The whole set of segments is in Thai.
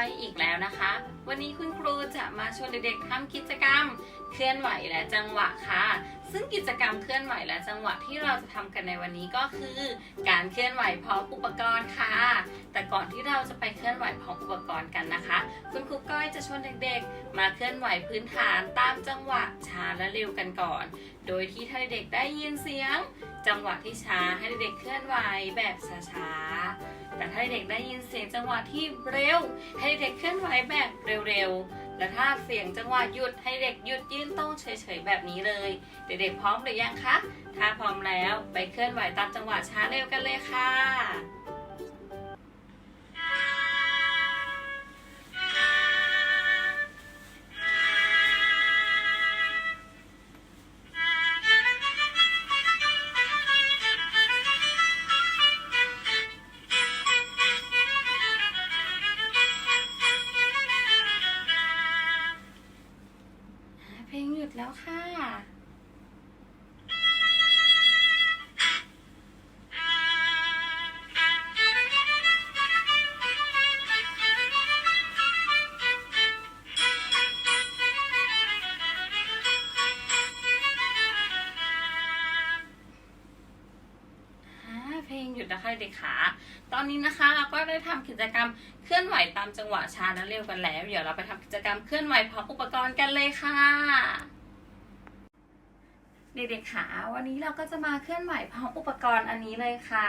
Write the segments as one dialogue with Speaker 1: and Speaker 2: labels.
Speaker 1: อยอีกแล้วนะคะ วันนี้คุณครูจะมาชวนเด็กๆทำกิจกรรมเคลื่อนไหวและจังหวะค่ะ ซึ่งกิจกรรมเคลื่อนไหวและจังหวะที่เราจะทำกันในวันนี้ก็คือ การเคลื่อนไหวพร้อมอุปกรณ์ค่ะ แต่ก่อนที่เราจะไปเคลื่อนไหวพร้อมอุปกรณ์กันนะคะ คุณครูก้อยจะชวนเด็กๆ มาเคลื่อนไหวพื้นฐานตามจังหวะช้าและเร็วกันก่อน โดยที่ถ้าเด็กได้ยินเสียง จังหวะที่ช้าให้เด็กเคลื่อนไหวแบบช้าๆ แต่ถ้าเด็กได้ยินเสียงจังหวะที่เร็ว ให้เด็กเคลื่อนไหวแบบเร็วๆ และถ้าเสียงจังหวะหยุดให้เด็กหยุดยืนต้องเฉยๆแบบนี้เลย เด็กๆพร้อมหรือยังคะ ถ้าพร้อมแล้วไปเคลื่อนไหวตามจังหวะช้าเร็วกันเลยค่ะ ดแล้วค่ะอ่าเพลงหยุดนะคะเด็กขา ตอนนี้นะคะเราก็ได้ทำกิจกรรมเคลื่อนไหวตามจังหวะช้าและเร็วกันแล้ว เดี๋ยวเราไปทำกิจกรรมเคลื่อนไหวพร้อมอุปกรณ์กันเลยค่ะ เด็กๆขาวันนี้เราก็จะมาเคลื่อนไหวพร้อมอุปกรณ์อันนี้เลยค่ะ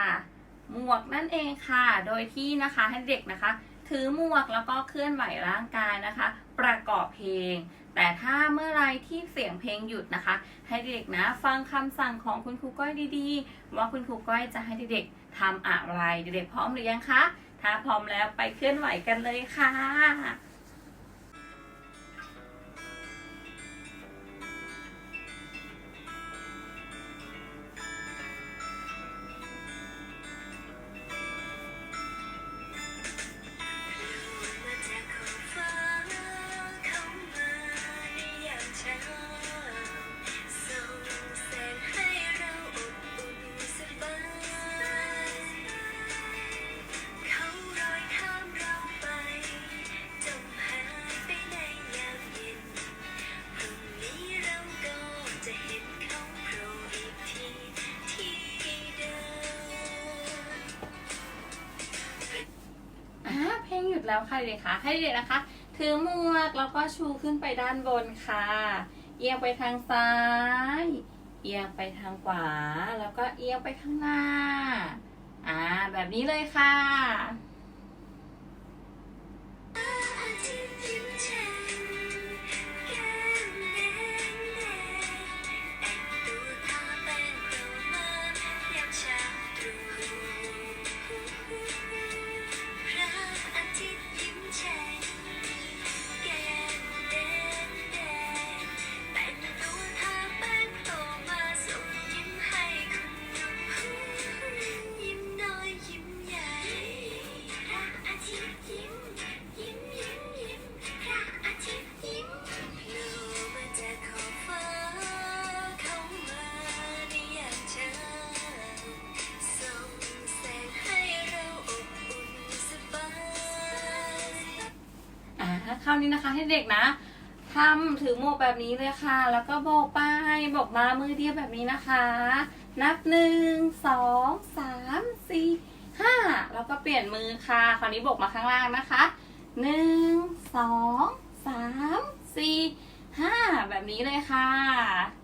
Speaker 1: หมวกนั่นเองค่ะ โดยที่นะคะให้เด็กนะคะ ถือหมวกแล้วก็เคลื่อนไหวร่างกายนะคะ ประกอบเพลง แต่ถ้าเมื่อไรที่เสียงเพลงหยุดนะคะ ให้เด็กนะฟังคำสั่งของคุณครูก้อยดีๆ ว่าคุณครูก้อยจะให้เด็กๆทำอะไรเด็กๆพร้อมหรือยังคะถ้าพร้อมแล้วไปเคลื่อนไหวกันเลยค่ะ
Speaker 2: แล้
Speaker 1: วค่ะเด็กคะให้เด็กนะคะ ถือหมวกแล้วก็ชูขึ้นไปด้านบนค่ะ เอียงไปทางซ้าย เอียงไปทางขวา แล้วก็เอียงไปข้างหน้า อ่า แบบนี้เลยค่ะา
Speaker 2: ครา
Speaker 1: วนี้นะคะ ให้เด็กนะทำถือหมวกแบบนี้เลยค่ะ แล้วก็โบกไปโบกมามือเดียวแบบนี้นะคะ นับหนึ่งสองสามสี่ห้าแล้วก็เปลี่ยนมือค่ะ คราวนี้โบกมาข้างล่างนะคะหนึ่งสองสามสี่ห้าแบบนี้เลยค่ะ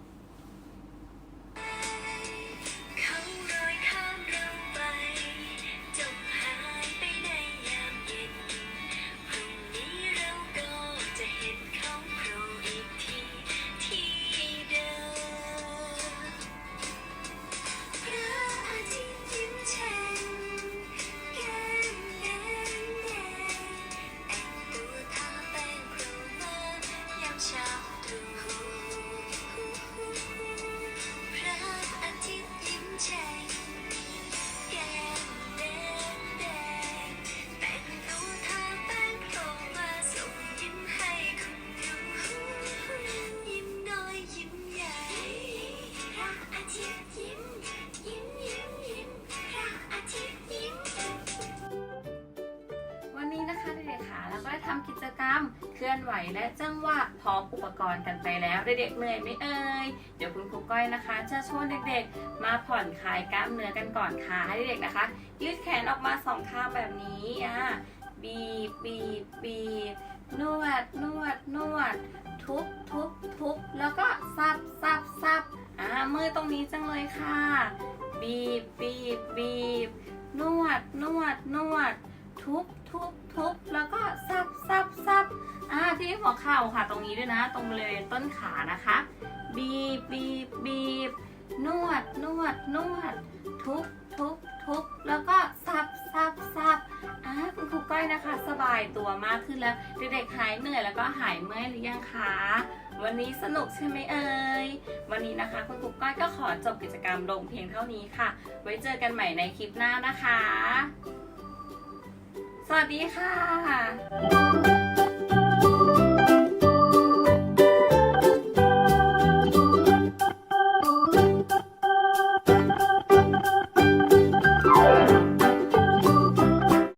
Speaker 2: คลื่อนไหว
Speaker 1: และจังหวะพร้อมอุปกรณ์กันไปแล้วเด็กๆเหนื่อยไหมเอ่ยเดี๋ยวคุณครูก้อยนะคะ จะชวนเด็กๆ มาผ่อนคลายกล้ามเนื้อกันก่อนค่ะให้เด็กๆนะคะ ยืดแขนออกมาสองข้างแบบนี้อะบีบบีบบีบนวดนวดนวด ทุบทุบทุบแล้วก็ซับซับซับอ่ามือตรงนี้จังเลยค่ะ บีบบีบบีบนวดนวดนวด ทุบทุบทุบแล้วก็ซับซับซับอ่าที่หัวเข่าค่ะ ตรงนี้ด้วยนะ ตรงบริเวณต้นขานะคะ บีบบีบบีบนวดนวดนวด ทุบทุบทุบแล้วก็ซับซับซับอ่าคุณครูก้อยนะคะ สบายตัวมากขึ้นแล้ว เด็กๆหายเหนื่อยแล้วก็หายเมื่อยหรือยังคะวันนี้สนุกใช่ไหมเอ่ย วันนี้นะคะคุณครูก้อยก็ขอจบกิจกรรมลงเพียงเท่านี้ค่ะ ไว้เจอกันใหม่ในคลิปหน้านะคะ สวัสดีค่ะ